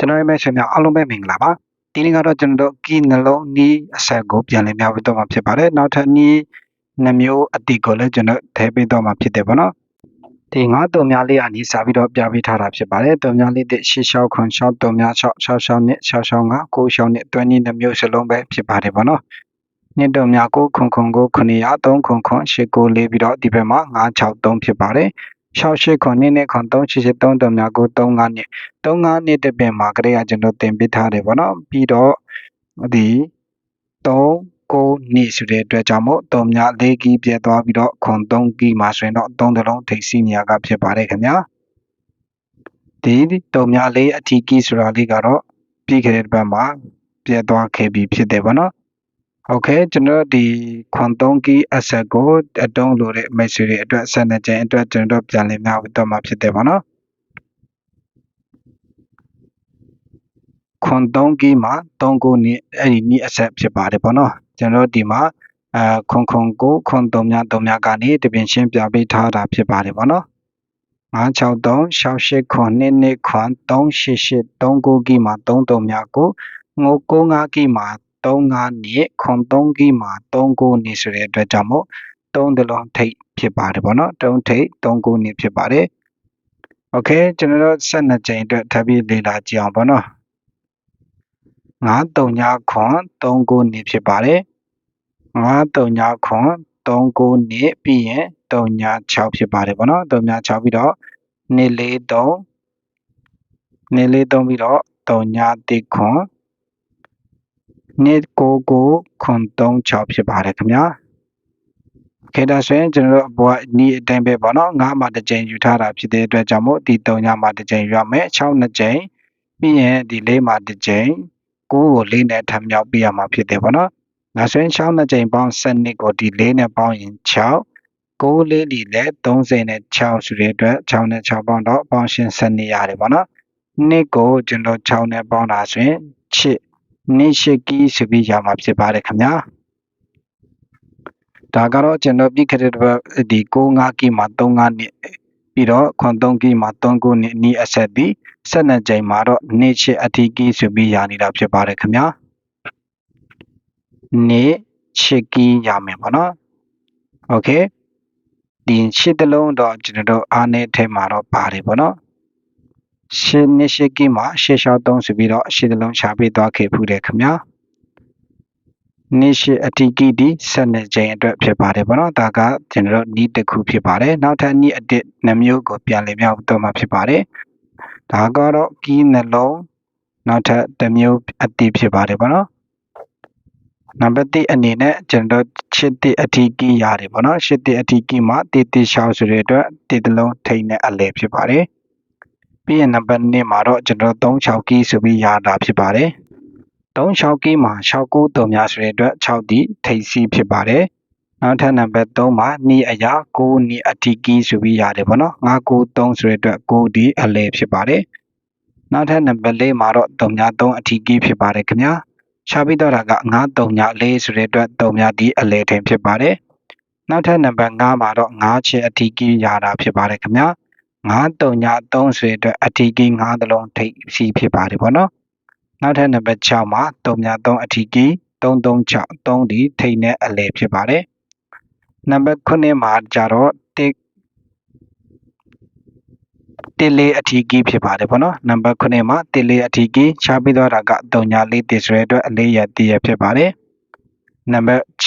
ကျွန်တော်ရဲ့မိတ်ဆွေများအားလုံးပဲမင်္ဂလာပါဒီနေ့ကတော့ကျွန်တော်တို့ကီနှလုံးနီးအဆက်ကိုပြန်လည်များပြီးတော့မှာဖြစ်ပါတယ်နောက်ထပ်နီးနှမျိုးအတိကိုလည်းကျွန်တော်ထည့်ပေးတော့မှာဖြစ်တယ်ပေါ့နော်ဒီငါးတုံများလေးအနီးစားပြီးတော့ပြပေးထားတာဖြစ်ပါတယ်တုံများလေးတဲ့ရှေ့လျှောက်ခွန်လျှောက်တုံများ6 6 6နဲ့6 6 5 9 6နဲ့တွဲနည်းနှမျိုးစလုံးပဲဖြစ်ပါတယ်ပေါ့နော်နှစ်တုံများကိုခွန်ခွန်ကို900 3ခွန်ခွန်8ကိုလေးပြီးတော့ဒီဘက်မှာ9 6 3ဖြစ်ပါတယ် 68ခွန်နှစ်နှစ်ခွန်388 3တုံများကို35နှစ်35နှစ်တပင်မှာကလေးကကျွန်တော်တင်ပေးထားတယ်ပေါ့နော်ပြီးတော့ဒီ3ကိုနေဆိုတဲ့အတွက်ကြောင့်မို့တုံများ၄ကီးပြဲသွားပြီးတော့ခွန်3ကီးမှာဆိုရင်တော့3တလုံးထိပ်စီနေရာကဖြစ်ပါတယ်ခင်ဗျာဒီတုံများလေးအထီးကီးဆိုတာလေးကတော့ပြီးခဲ့တဲ့ဘက်မှာပြဲသွားခဲ့ပြီဖြစ်တယ်ပေါ့နော် โอเคကျွန်တော်ဒီခွန်3ကီးအဆက်ကိုအတုံးလို့တဲ့ message တွေအတွက်ဆက်နေခြင်းအတွက်ကျွန်တော်ပြန်လည်များပြီးတော့မှာဖြစ်တယ်ပေါ့နော်ခွန်3ကီးမှာ3ကိုနေအဲ့ဒီနီးအဆက်ဖြစ်ပါတယ်ပေါ့နော်ကျွန်တော်ဒီမှာအဲခွန်ခွန်ကိုခွန်3များ3များကနေတပင်ရှင်းပြပေးထားတာဖြစ်ပါတယ်ပေါ့နော်963 68ခွန်2 2ခွန်388 39ကီမှာ33များကိုငို95ကီမှာ 35နှစ်ခွန်3ကီမှာ39နှစ်ဆိုတဲ့အတွက်ကြောင့်မို့3တလုံးထိပ်ဖြစ်ပါတယ်ပေါ့နော်3ထိပ်39နှစ်ဖြစ်ပါတယ်โอเคကျွန်တော်တို့12ကြိမ်အတွက်ထပ်ပြီးလေ့လာကြည့်အောင်ပေါ့နော်9 3ညခွန်39နှစ်ဖြစ်ပါတယ်9 3ညခွန်39နှစ်ပြီးရင်3ည6ဖြစ်ပါတယ်ပေါ့နော်3ည6ပြီးတော့နှစ်လေး3နှစ်လေး3ပြီးတော့3ည1ခွန် နှစ်ကိုကိုခွန်36ဖြစ်ပါတယ်ခင်ဗျာခေတ္တဆိုရင်ကျွန်တော်တို့အပေါ်နီးအတိုင်းပဲပေါ့နော်9မှာတစ်ကြိမ်ယူထားတာဖြစ်တဲ့အတွက်ကြောင့်မို့ဒီ3ညမှာတစ်ကြိမ်ယူရမယ်6နှစ်ကြိမ်ပြီးရင်ဒီ4မှာတစ်ကြိမ်9ကို4နဲ့ထပ်မြောက်ပြရမှာဖြစ်တယ်ပေါ့နော်ဒါဆိုရင်6နှစ်ကြိမ်ပေါင်း7နှစ်ကိုဒီ4နဲ့ပေါင်းရင်6 9လေးလီလည်း30နဲ့6ဆိုတဲ့အတွက်6နဲ့6ပေါင်းတော့ပေါင်းရှင်း7နှစ်ရတယ်ပေါ့နော်နှစ်ကိုကျွန်တော်6နဲ့ပေါင်းတာဆိုရင်ချစ် နှစ်ရှိကီးဆိုပြီးရမှာဖြစ်ပါတယ်ခင်ဗျာဒါကတော့ကျွန်တော်ပြီးခဲ့တဲ့ဒီ65ကီးမှာ35နှစ်ပြီးတော့ခွန်3ကီးမှာ3ခုနှစ်နီးအဆက်ပြီး12ကြိမ်မှာတော့နှစ်ချစ်အထီးကီးဆိုပြီးရနေတာဖြစ်ပါတယ်ခင်ဗျာနှစ်ချစ်ကီးရမယ်ပေါ့နော်โอเคဒီရှစ်တလုံးတော့ကျွန်တော်တို့အားနဲ့ထဲမှာတော့ပါတယ်ပေါ့နော် ရှစ်နှစ်ရှစ်ကီးမှာရှစ်လျှောက်သုံးဆိုပြီးတော့ရှစ်တလုံးရှာပေးသွားခဲ့ဖူးတယ်ခင်ဗျာနေ့ရှိအတိကိတိ12ကြိမ်အတွက်ဖြစ်ပါတယ်ပေါ့နော်ဒါကကျွန်တော်တို့နီးတစ်ခုဖြစ်ပါတယ်နောက်ထပ်နီးအတစ်နှမျိုးကိုပြန်လည်မြောက်တော့မှာဖြစ်ပါတယ်ဒါကတော့ကီးနှလုံးနောက်ထပ်တစ်မျိုးအတိဖြစ်ပါတယ်ပေါ့နော်နံပါတ်1အနေနဲ့ကျွန်တော်ချစ်တဲ့အထီးကီးရတယ်ပေါ့နော်ချစ်တဲ့အထီးကီးမှာတေတေရှောင်းဆိုတဲ့အတွက်တေတလုံးထိန်နဲ့အလဲဖြစ်ပါတယ် ပြီးရင်နံပါတ်2မှာတော့ကျွန်တော်36ကီးဆိုပြီးရတာဖြစ်ပါတယ်36ကီးမှာ69တုံများဆိုတဲ့အတွက်6ဒီထိပ်စီးဖြစ်ပါတယ်နောက်ထပ်နံပါတ်3မှာနီးအရာ9နီးအထီးကီးဆိုပြီးရတယ်ပေါ့နော်993ဆိုတဲ့အတွက်9ဒီအလဲဖြစ်ပါတယ်နောက်ထပ်နံပါတ်4မှာတော့တုံများ3အထီးကီးဖြစ်ပါတယ်ခင်ဗျာရှားပြီးတော့တာက9တုံညာ4ဆိုတဲ့အတွက်တုံများဒီအလဲထိန်ဖြစ်ပါတယ်နောက်ထပ်နံပါတ်5မှာတော့9ချစ်အထီးကီးရတာဖြစ်ပါတယ်ခင်ဗျာ 9တုံညာ3ဆိုတဲ့အတွက်အထီးကီး9တလုံးထိပ်စီးဖြစ်ပါတယ်ပေါ့နော်နောက်ထပ်နံပါတ်6မှာ3မြ3အထီးကီ336 3ဒီထိတ်နဲ့အလဲဖြစ်ပါတယ်နံပါတ်9မှာကြတော့1တစ်လေးအထီးကီဖြစ်ပါတယ်ပေါ့နော်နံပါတ်9မှာတစ်လေးအထီးကီရှားပြီးတော့တာက3ညာလေးတစ်ဆိုတဲ့အတွက်အလေးရတည်ရဖြစ်ပါတယ်နံပါတ်6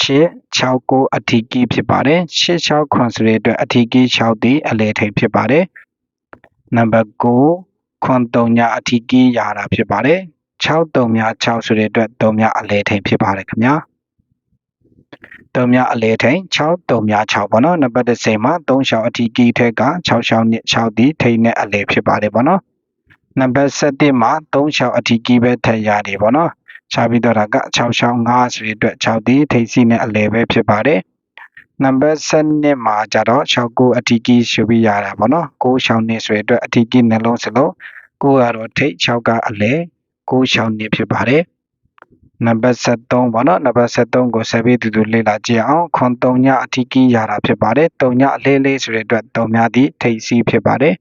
69အထီးကီဖြစ်ပါတယ်86ခွန်ဆိုတဲ့အတွက်အထီးကီ6ဒီအလဲထိတ်ဖြစ်ပါတယ် နံပါတ်9ခွန်3ညာအထီးကီရတာဖြစ်ပါတယ်6တုံများ6ဆိုတဲ့အတွက်တုံများအလဲထိန်ဖြစ်ပါတယ်ခင်ဗျာတုံများအလဲထိန်6တုံများ6ပေါ့နော်နံပါတ်10မှာ3ရှောင်းအထီးကီးထက်က6ရှောင်းနဲ့6ဒီထိန်နဲ့အလဲဖြစ်ပါတယ်ပေါ့နော်နံပါတ်7မှာ3ရှောင်းအထီးကီးပဲထက်ရတယ်ပေါ့နော်ချပြီးတော့တာက6ရှောင်း5ဆိုတဲ့အတွက်6ဒီထိန်စီနဲ့အလဲပဲဖြစ်ပါတယ် နံပါတ်7မှာကြတော့6ကိုအထီးကီးရှုပြီးရတာပေါ့နော်6ရှောင်းနေဆိုတဲ့အတွက်အထီးကီးနှလုံးစလုံး9ကတော့ထိတ်6ကအလဲ6ရှောင်းနေဖြစ်ပါတယ်နံပါတ်73ပေါ့နော်နံပါတ်73ကိုဆက်ပြီးတူတူလေ့လာကြည့်အောင်ခွန်3ညအထီးကီးရတာဖြစ်ပါတယ်3ညအလေးလေးဆိုတဲ့အတွက်3ညသည့်ထိပ်စီးဖြစ်ပါတယ်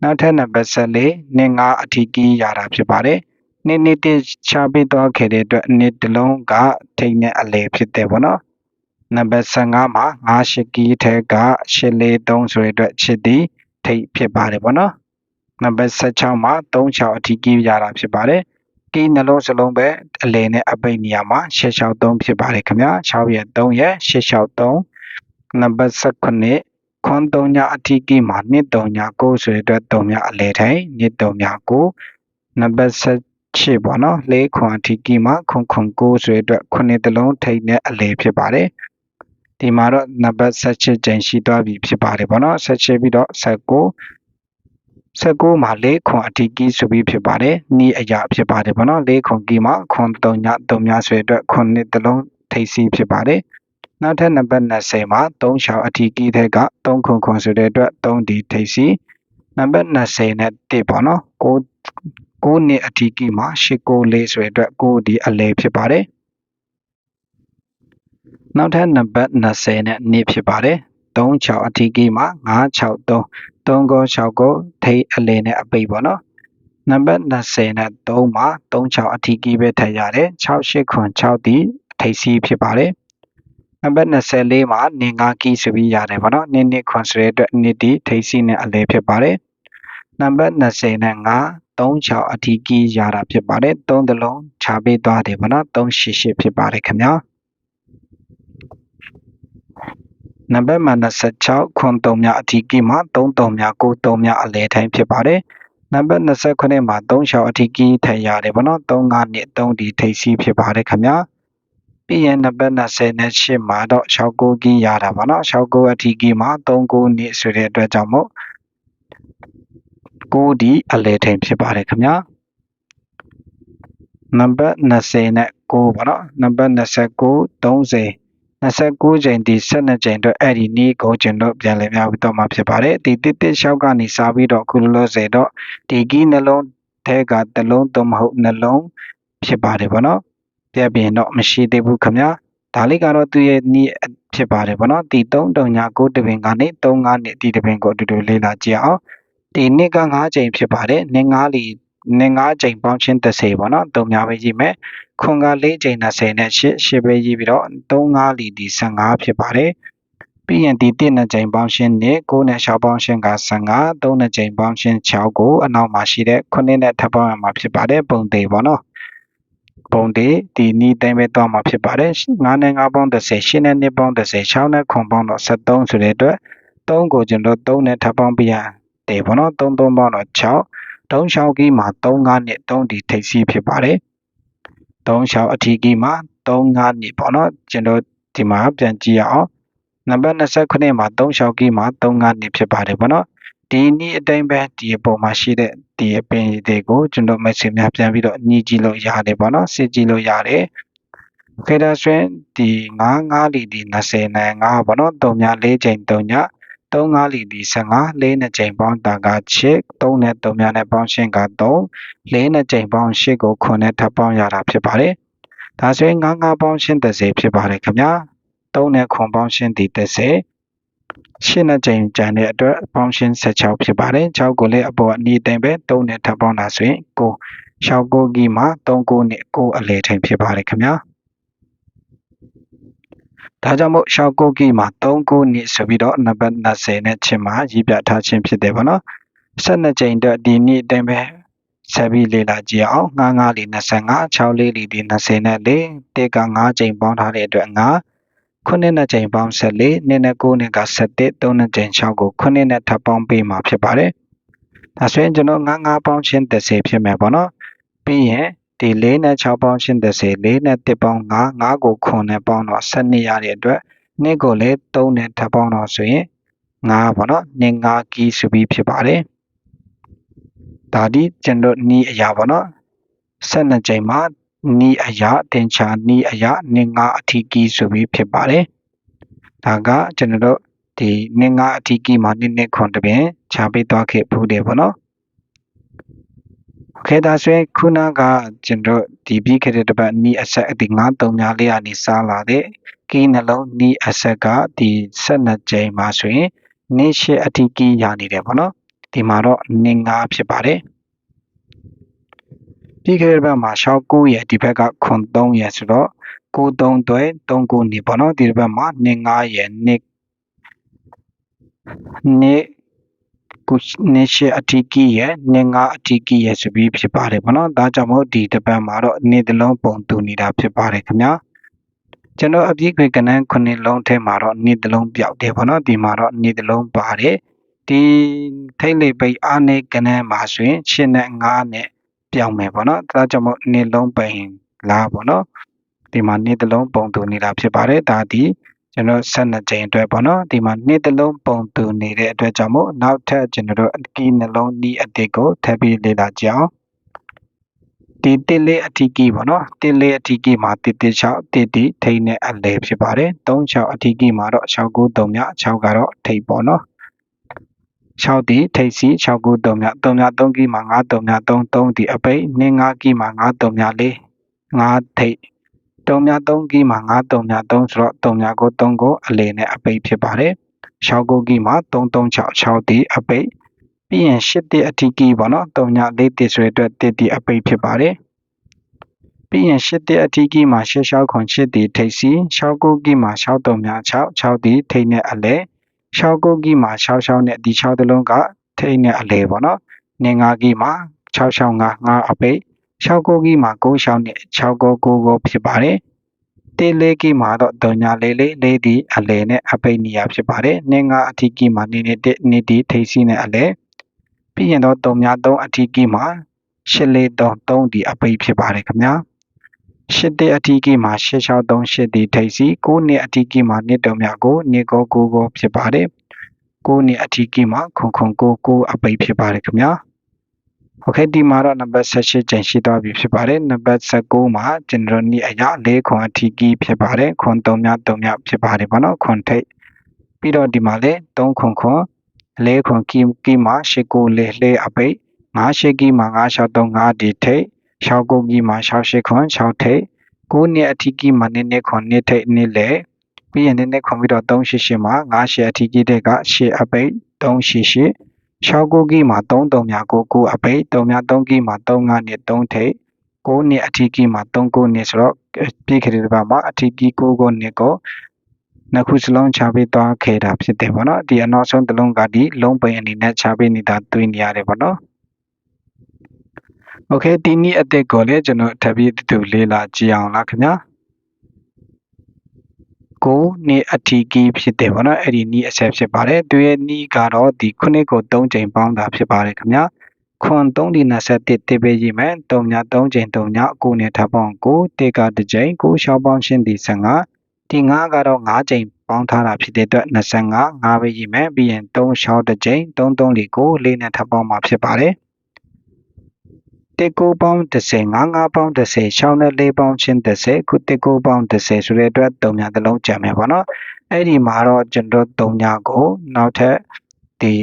နနောက်ထပ်နံပါတ်14နှစ်ငါအထီးကီးရတာဖြစ်ပါတယ်နှစ်နှစ်တချပေးသွားခဲ့တဲ့အတွက်နှစ်တလုံးကထိတ်နဲ့အလေဖြစ်တယ်ပေါ့နော် နံပါတ်15မှာငါရှိကီးထဲကရှစ်လေး3ဆိုတဲ့အတွက်ချစ်သည်ထိတ်ဖြစ်ပါတယ်ပေါ့နော်နံပါတ်16မှာ36အထီးကီးရတာဖြစ်ပါတယ်ကီးနှလုံးစလုံးပဲအလေနဲ့အပိတ်နေရာမှာ663ဖြစ်ပါတယ်ခင်ဗျာ6ရဲ့3ရဲ့663နံပါတ်18ခွန်3ညအထီးကီးမှာနှစ်3ည9ဆိုတဲ့အတွက်3ညအလေထိုင်နှစ်3ည9နံပါတ်18ပေါ့နော်လေးခွန်အထီးကီးမှာခွန်ခွန်9ဆိုတဲ့အတွက်ခုနှစ်တလုံးထိတ်နဲ့အလေဖြစ်ပါတယ် ဒီမှာတော့နံပါတ်18ကျန်ရှိသွားပြီဖြစ်ပါတယ်ပေါ့နော်18ပြီးတော့19 19မှာ၄ခွန်အထီးကီးဆိုပြီးဖြစ်ပါတယ်။နီးအရာဖြစ်ပါတယ်ပေါ့နော်။၄ခွန်ကီးမှာခွန်3ည3ညဆွဲအတွက်ခွန်နှစ်တလုံးထိပ်စီးဖြစ်ပါတယ်။နောက်ထပ်နံပါတ်20မှာ3ချောင်းအထီးကီးထက်က3ခွန်ခွန်ဆိုတဲ့အတွက်3ဒီထိပ်စီးနံပါတ်20နဲ့1ပေါ့နော်။9 9နှစ်အထီးကီးမှာ8 9 4ဆိုတဲ့အတွက်9ဒီအလဲဖြစ်ပါတယ်။ နောက်ထပ်နံပါတ်20နဲ့2ဖြစ်ပါတယ်။3ချောင်းအထီးကီးမှာ9 6 3 3ကို6ကိုထိအလင်းနဲ့အပိတ်ပေါ့နော်နံပါတ်20နဲ့3မှာ36အထီးကြီးပဲထည့်ရတယ်68ခွန်6ဒီထိပ်စီးဖြစ်ပါတယ်နံပါတ်24မှာနင်္ဂါကီးဆိုပြီးရတယ်ပေါ့နော်နင်းနှစ်ခွန်ဆိုတဲ့အတွက်နှစ်ဒီထိပ်စီးနဲ့အလဲဖြစ်ပါတယ်နံပါတ်20နဲ့5 36အထီးကြီးရတာဖြစ်ပါတယ်3တလုံးခြာပေးသွားတယ်ပေါ့နော်388ဖြစ်ပါတယ်ခင်ဗျာ နံပါတ်မှ26ခွန်3များအထီးကီမှာ3 3များ9 3များအလဲထိုင်းဖြစ်ပါတယ်နံပါတ်29မှာ3ရှောက်အထီးကီထိုင်ရတယ်ဗောနော်3 5နှစ်3ဒီထိပ်စီးဖြစ်ပါတယ်ခင်ဗျာပြီးရင်နံပါတ်28မှာတော့69ကီရတာဗောနော်69အထီးကီမှာ3 9နှစ်ဆိုတဲ့အတွက်ကြောင့်မို့9ဒီအလဲထိန်ဖြစ်ပါတယ်ခင်ဗျာနံပါတ်20နဲ့9ဗောနော်နံပါတ်29 30 29ချိန်ဒီ12ချိန်တော့အဲ့ဒီနေ့ကိုကျွန်တော်ပြန်လည်များပြီးတော့မှာဖြစ်ပါတယ်ဒီတစ်တစ်လျှောက်ကနေစပြီးတော့ခုလောဆယ်တော့ဒီကီးနှလုံးထဲကတလုံးသုံးမဟုတ်နှလုံးဖြစ်ပါတယ်ဗောနော်ပြပြင်တော့မရှိသေးဘူးခင်ဗျာဒါလေးကတော့သူ့ရဲ့နေ့ဖြစ်ပါတယ်ဗောနော်ဒီ3တုံညာ9တပင်ကနေ3 5နှစ်ဒီတပင်ကိုအတူတူလေ့လာကြည့်အောင်ဒီနှစ်က9ချိန်ဖြစ်ပါတယ်နှစ်9လီ နှစ်9ချိန်ပေါင်းချင်း30ပေါ့နော်တုံများပဲကြီးမယ်ခွန်က4ချိန်20နဲ့8 8ပဲကြီးပြီးတော့3 5လီဒီ15ဖြစ်ပါတယ်ပြီးရင်ဒီ1နှစ်ချိန်ပေါင်းရှင်းနဲ့9နဲ့6ပေါင်းရှင်းက15 3နှစ်ချိန်ပေါင်းရှင်း6ကိုအနောက်မှာရှိတဲ့9နဲ့ထပ်ပေါင်းရမှာဖြစ်ပါတယ်ပုံသေးပေါ့နော်ပုံသေးဒီနီးတိုင်းပဲတော့မှာဖြစ်ပါတယ်9နဲ့9ပေါင်း30 8နဲ့2ပေါင်း30 6နဲ့ခွန်ပေါင်းတော့73ဆိုတဲ့အတွက်3ကိုကျွန်တော်3နဲ့ထပ်ပေါင်းပြရတယ်ပေါ့နော်3 3ပေါင်းတော့6 တုံးချောင်းကြီးမှာ3 5နှစ်3ဒီထိပ်စီးဖြစ်ပါတယ်3ချောင်းအထီးကြီးမှာ3 5နှစ်ပေါ့နော်ကျွန်တော်ဒီမှာပြန်ကြည့်ရအောင်နံပါတ်29မှာ3ချောင်းကြီးမှာ3 5နှစ်ဖြစ်ပါတယ်ပေါ့နော်ဒီနည်းအတိုင်းပဲဒီအပေါ်မှာရှိတဲ့ဒီအပင်တွေကိုကျွန်တော် message များပြန်ပြီးတော့ညှိကြည့်လို့ရတယ်ပေါ့နော်စစ်ကြည့်လို့ရတယ်ခေတ္တဆွင်းဒီ9 9လီဒီ20နဲ့9ပေါ့နော်3ည4ချိန်3ည 3 5လီဒီ15 4နဲ့ချိန်ပေါင်းတာက6 3နဲ့3များနဲ့ပေါင်းရှင်းက3 4နဲ့ချိန်ပေါင်း8ကို9နဲ့ထပ်ပေါင်းရတာဖြစ်ပါတယ်။ဒါဆိုရင်9 9ပေါင်းရှင်း30ဖြစ်ပါတယ်ခင်ဗျာ။3နဲ့ခွန်ပေါင်းရှင်းဒီ30 8နဲ့ချိန်ကျန်တဲ့အတွက်ပေါင်းရှင်း16ဖြစ်ပါတယ်။6ကိုလည်းအပေါ်အနည်းတိုင်းပဲ3နဲ့ထပ်ပေါင်းတာဆိုရင်9 6 9ကြီးမှာ3 9နဲ့9အလဲထိန်ဖြစ်ပါတယ်ခင်ဗျာ။ ဒါကြောင့်မို့ရှောက်ကုတ်ကီမှာ3ခုနှစ်ဆိုပြီးတော့နံပါတ်20နဲ့ချင်းမှာရေးပြထားခြင်းဖြစ်တယ်ဗောနော်12ကြိမ်တော့ဒီနေ့အတိုင်းပဲဆက်ပြီးလေ့လာကြည့်အောင်9 9လီ25 6လေးလီဒီ20နဲ့လေတစ်က9ကြိမ်ပေါင်းထားတဲ့အတွက်9ခုနှစ်နဲ့ကြိမ်ပေါင်း14နှစ်နဲ့9နှစ်က17 3နဲ့ကြိမ်6ကိုခုနှစ်နဲ့ထပ်ပေါင်းပေးမှာဖြစ်ပါတယ်ဒါဆိုရင်ကျွန်တော်9 9ပေါင်းချင်း30ဖြစ်မယ်ပေါ့နော်ပြီးရင် ဒီ4နဲ့ 6ပေါင်းရှင်း30 4နဲ့1ပေါင်း5 5ကို9နဲ့ပေါင်းတော့12ရတဲ့အတွက်2ကိုလည်း3နဲ့ထပ်ပေါင်းတော့ဆိုရင်5ပေါ့နော်2 5ကီးဆိုပြီးဖြစ်ပါတယ်ဒါဒီကျွန်တော်နီးအရာပေါ့နော်12ကြိမ်မှာနီးအရာတင်ချာနီးအရာ2 5အထီးကီးဆိုပြီးဖြစ်ပါတယ်ဒါကကျွန်တော်တို့ဒီ2 5အထီးကီးမှာ2နှစ်ခွန်တပင်ခြာပေးသွားခဲ့ဘူးတယ်ပေါ့နော် ခဲဒါဆိုရင်ခုနကကျွန်တော်ဒီပြီးခဲ့တဲ့တစ်ပတ်နီးအဆက်ဒီ93ညာလေးကနေစားလာတဲ့ကီးနှလုံးနီးအဆက်ကဒီ12ကြိမ်မှာဆိုရင်နေ့ရှစ်အထိကီးရနေတယ်ပေါ့နော်ဒီမှာတော့နင်း9ဖြစ်ပါတယ်ပြီးခဲ့တဲ့ဘက်မှာရှောက်9ရဲ့ဒီဘက်ကခွန်3ရဲ့ဆိုတော့9 3တွဲ3 9နေပေါ့နော်ဒီဘက်မှာနင်း9ရဲ့နစ်နစ် ကုနစ်ရှိအထီကီရဲ့နင်း9အထီကီရဲ့ဆိုပြီးဖြစ်ပါတယ်ပေါ့နော်ဒါကြောင့်မို့ဒီတစ်ပတ်မှာတော့နေတလုံးပုံတူနေတာဖြစ်ပါတယ်ခင်ဗျာကျွန်တော်အပြည့်ခွေကနန်းခုနှစ်လုံးထဲမှာတော့နေတလုံးပြောက်တယ်ပေါ့နော်ဒီမှာတော့နေတလုံးပါတယ်ဒီထိတ်လေးပိတ်အားနေကနန်းမှာဆိုရင်ရှင်းနဲ့9နဲ့ပြောင်းမယ်ပေါ့နော်ဒါကြောင့်မို့နေလုံးပိန်လားပေါ့နော်ဒီမှာနေတလုံးပုံတူနေတာဖြစ်ပါတယ်ဒါဒီ ကျွန်တော်12ကြိမ်အတွက်ပေါ့နော်ဒီမှာနေတလုံးပုံတူနေတဲ့အတွက်ကြောင့်မို့နောက်ထပ်ကျွန်တော်တို့အကီနှလုံးနီးအတစ်ကိုထပ်ပြီးလေ့လာကြအောင်ဒီတစ်လေးအထီးကြီးပေါ့နော်တစ်လေးအထီးကြီးမှာတစ်တစ်6တစ်တီထိတ်နဲ့အလဲဖြစ်ပါတယ်3 6အထီးကြီးမှာတော့6 9 3မြ6ကတော့ထိတ်ပေါ့နော်6တီထိတ်စီ6 9 3မြ3မြ3ကြီးမှာ9 3မြ3 3တီအပိတ်နှင်း9ကြီးမှာ9 3မြ4 9ထိတ် 3မြ3ကြီးမှာ9 3မြ3ဆိုတော့3မြကို3ကိုအလဲနဲ့အပိတ်ဖြစ်ပါတယ်6 9ကြီးမှာ3 3 6 6တီအပိတ်ပြီးရင်8တိအထီးကြီးပေါ့နော်3ည4တိဆိုတဲ့အတွက်1တိအပိတ်ဖြစ်ပါတယ်ပြီးရင်8တိအထီးကြီးမှာ6 6ခွန်8တိထိပ်စီ6 9ကြီးမှာ6 3ည6 6တိထိပ်နဲ့အလဲ6 9ကြီးမှာ6 6နဲ့ဒီ6တလုံးကထိပ်နဲ့အလဲပေါ့နော်နင်5ကြီးမှာ6 6 5 5အပိတ် 6 9ကြီးမှာ9 6နဲ့6 9 9 9ဖြစ်ပါတယ်တေးလေးကြီးမှာတော့ဒုံညာလေးလေးလေးဒီအလဲနဲ့အပိတ်နေရဖြစ်ပါတယ်။နင်းကအထီးကြီးမှာနေနေတဲ့နေဒီထိပ်စီနဲ့အလဲပြီးရင်တော့3များ3အထီးကြီးမှာ8လေး3 3ဒီအပိတ်ဖြစ်ပါတယ်ခင်ဗျာ8တဲ့အထီးကြီးမှာ663 8ဒီထိပ်စီ9နှစ်အထီးကြီးမှာနှစ်တုံများကိုနှစ်ကို9ကိုဖြစ်ပါတယ်9နှစ်အထီးကြီးမှာခုံခုံ9 9အပိတ်ဖြစ်ပါတယ်ခင်ဗျာ โอเคဒီမှာတော့နံပါတ်16ကျန်ရှိသွားပြီဖြစ်ပါတယ်နံပါတ်19မှာကျွန်တော်နီအရာ၄ခွန်အထီးကြီးဖြစ်ပါတယ်ခွန်3မြ3မြဖြစ်ပါတယ်ပေါ့နော်ခွန်ထိပ်ပြီးတော့ဒီမှာလေ3ခွန်ခွန်၄ခွန်ကီကီမှာ၈ကိုလေလေအပိတ်၅ရှိကီမှာ9635ဒီထိပ်6ကိုကီမှာ68ခွန်6ထိပ်9နှစ်အထီးကြီးမှာနှစ်နှစ်ခွန်နှစ်ထိပ်နှစ်လေပြီးရင်နှစ်နှစ်ခွန်ပြီးတော့388မှာ9ရှယ်အထီးကြီးတဲ့က8အပိတ်388 6 9ကီမှာ3 3 9 9 9အပိတ်3 3ကီမှာ3 9နဲ့3ထိပ်9နဲ့အထီးကီမှာ3 9နဲ့ဆိုတော့ပြည်ခရီးတစ်ပတ်မှာအထီးကီ9 9နဲ့ကိုနှစ်ခုစလုံးခြားပေးသွားခဲ့တာဖြစ်တယ်ပေါ့နော်ဒီအနောက်ဆုံးတစ်လုံးကဒီလုံးပိန်အနေနဲ့ခြားပေးနေတာတွေ့နေရတယ်ပေါ့နော်โอเคဒီနေ့အသက်ကိုလည်းကျွန်တော်ထပ်ပြီးတူလေးလာကြည့်အောင်လားခင်ဗျာ ကိုနေအထီကီဖြစ်တယ်ပေါ့နော်အဲ့ဒီနီးအဆက်ဖြစ်ပါတယ်သူရဲ့နီးကတော့ဒီခုနှစ်ကို3ချိန်ပေါင်းတာဖြစ်ပါတယ်ခင်ဗျာခွန်3ဒီ21တိပေးကြည့်မယ်3ည3ချိန်3ညကိုနဲ့ထပ်ပေါင်းကိုတေကတစ်ချိန်ကိုရှောင်းပေါင်းရှင်းဒီ15ဒီ9ကတော့9ချိန်ပေါင်းထားတာဖြစ်တဲ့အတွက်25 5ပဲရေးမယ်ပြီးရင်3ရှောင်းတစ်ချိန်3 3လေးကိုလေးနဲ့ထပ်ပေါင်းမှာဖြစ်ပါတယ် တစ်ကိုပေါင်း30 5 5ပေါင်း30ရှောင်းနဲ့4ပေါင်းချင်း30ခုတစ်ကိုပေါင်း30ဆိုတဲ့အတွက်3ညသလုံးကြံမယ်ပေါ့နော်အဲ့ဒီမှာတော့ကျွန်တော်3ညကိုနောက်ထပ်ဒီ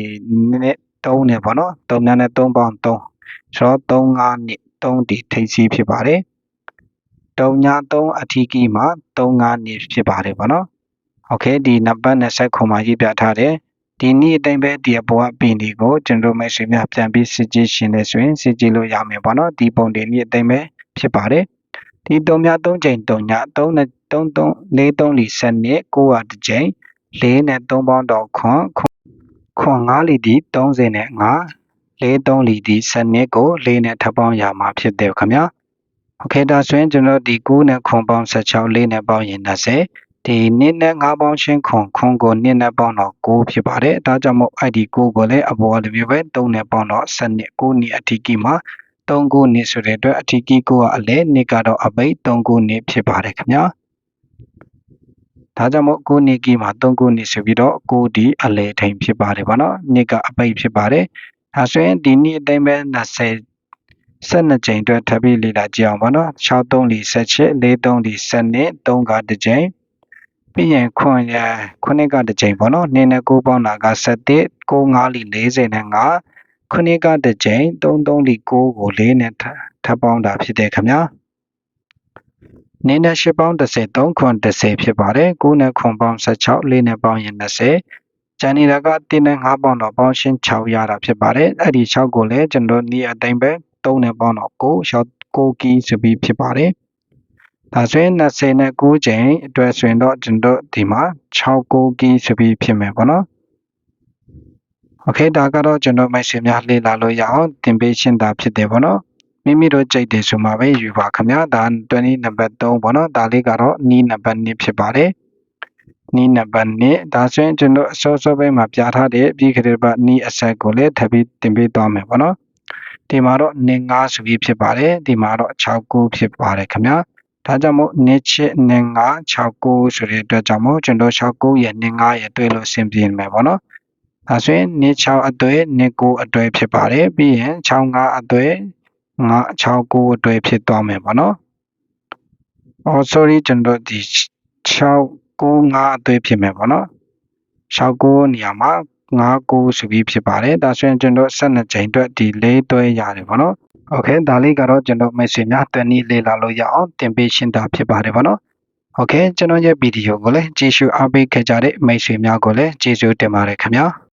နဲ့3နဲ့ပေါ့နော်3ညနဲ့3ပေါင်း3ဆိုတော့3 5နှစ်3ဒီထိပ်စီးဖြစ်ပါတယ်3ည3အထီးကြီးမှာ3 5နှစ်ဖြစ်ပါတယ်ပေါ့နော်โอเคဒီနံပါတ်20ခုမှာရေးပြထားတယ် ဒီနေ့အတိုင်းပဲဒီအပေါ်ကပင်တွေကိုကျွန်တော်မိတ်ဆွေများပြန်ပြီးစစ်ကြည့်ရှင်နေဆိုရင်စစ်ကြည့်လို့ရမယ်ပေါ့နော်ဒီပုံတွေနေ့အတိုင်းပဲဖြစ်ပါတယ်ဒီ3မြ3ချိန်3ည3နဲ့3 3 4 3လီ7နှစ်9ကတစ်ချိန်4နဲ့3ပေါင်းတော့ခွန်ခွန်5လီဒီ30နဲ့5 4 3လီဒီ7နှစ်ကို4နဲ့ထပ်ပေါင်းရမှာဖြစ်တယ်ခင်ဗျာโอเคဒါဆိုရင်ကျွန်တော်ဒီ9နဲ့ခွန်ပေါင်း16 4နဲ့ပေါင်းရင်20 ဒီနှစ်နဲ့၅ပေါင်းချင်းခွန်ခွန်ကိုနှစ်နဲ့ပေါင်းတော့9ဖြစ်ပါတယ်။ဒါကြောင့်မို့ ID 9ကိုလည်းအပေါ်လိုမျိုးပဲ3နဲ့ပေါင်းတော့7နှစ်9နှစ်အထီးကြီးမှာ3 9နှစ်ဆိုတဲ့အတွက်အထီးကြီး9ကအလဲနှစ်ကတော့အပိတ်3 9နှစ်ဖြစ်ပါတယ်ခင်ဗျာ။ဒါကြောင့်မို့9နှစ်ကြီးမှာ3 9နှစ်ဆိုပြီးတော့9ဒီအလဲထိန်ဖြစ်ပါတယ်ဗောနော်။နှစ်ကအပိတ်ဖြစ်ပါတယ်။ဒါဆိုရင်ဒီနှစ်အတိုင်းပဲ20 12ကြိမ်အတွက်ထပ်ပြီးလေ့လာကြည့်အောင်ပါနော်6 3 4 18 4 3 4 7 3ကတစ်ကြိမ် ပြီးရင်ခွန်ရခုနှစ်ကတစ်ချိန်ပေါ့နော်နေနဲ့9ပေါင်းတာက7 9 5လီ40နဲ့5ခုနှစ်ကတစ်ချိန်3 3လီ9ကို4နဲ့ထပ်ပေါင်းတာဖြစ်တယ်ခင်ဗျာနေနဲ့10ပေါင်း30 3ခွန်30ဖြစ်ပါတယ်9နဲ့ခွန်ပေါင်း16 4နဲ့ပေါင်းရင်20ကျန်နေတာက1နဲ့5ပေါင်းတော့ပေါင်းရှင်း6ရတာဖြစ်ပါတယ်အဲ့ဒီ6ကိုလည်းကျွန်တော်နေ့အတိုင်းပဲ3နဲ့ပေါင်းတော့9 6 9ကီဆိုပြီးဖြစ်ပါတယ် ဒါဆိုရင်20နဲ့9ချိန်အတွက်ဆိုရင်တော့ကျွန်တော်ဒီမှာ6 9ကီဆိုပြီးဖြစ်မယ်ပေါ့နော်โอเคဒါကတော့ကျွန်တော်မိတ်ဆွေများလေ့လာလို့ရအောင်သင်ပေးရှင်းတာဖြစ်တယ်ပေါ့နော်မိမိတို့ကြိုက်တယ်ဆိုမှပဲယူပါခင်ဗျာဒါ20နံပါတ်3ပေါ့နော်ဒါလေးကတော့နီးနံပါတ်2ဖြစ်ပါတယ်နီးနံပါတ်2ဒါဆိုရင်ကျွန်တော်အစောစောပိုင်းမှာပြထားတဲ့ပြီးခရပတ်နီးအဆက်ကိုလည်းထပ်ပြီးသင်ပေးသွားမယ်ပေါ့နော်ဒီမှာတော့နင်း9ဆိုပြီးဖြစ်ပါတယ်ဒီမှာတော့6 9ဖြစ်ပါတယ်ခင်ဗျာ ဒါကြောင့်မို့နစ်ချစ်နင်း9 6 9ဆိုတဲ့အတွက်ကြောင့်မို့ကျွန်တော်6 9ရဲ့နင်း9ရဲ့တွေ့လို့အဆင်ပြေမယ်ပေါ့နော်ဒါဆိုရင်နစ်6အတွေ့နစ်9အတွေ့ဖြစ်ပါတယ်ပြီးရင်6 5အတွေ့9 6 9အတွေ့ဖြစ်သွားမယ်ပေါ့နော်။ Oh sorry ကျွန်တော်ဒီ6 9 5အတွေ့ဖြစ်မယ်ပေါ့နော်။6 9နေရာမှာ9 9ဆိုပြီးဖြစ်ပါတယ်။ဒါဆိုရင်ကျွန်တော်12ချိန်အတွက်ဒီ၄တွဲရတယ်ပေါ့နော်။ Okay ဒါလေးကတော့ကျွန်တော်မိတ်ဆွေများတနည်းလေးလာလို့ရအောင်တင်ပေးရှင်းတာဖြစ်ပါတယ်ပေါ့နော်။ Okay ကျွန်တော်ရဲ့ဗီဒီယိုကိုလည်းကြည့်ရှုအားပေးခဲ့ကြတဲ့မိတ်ဆွေများကိုလည်းကျေးဇူးတင်ပါတယ်ခင်ဗျာ။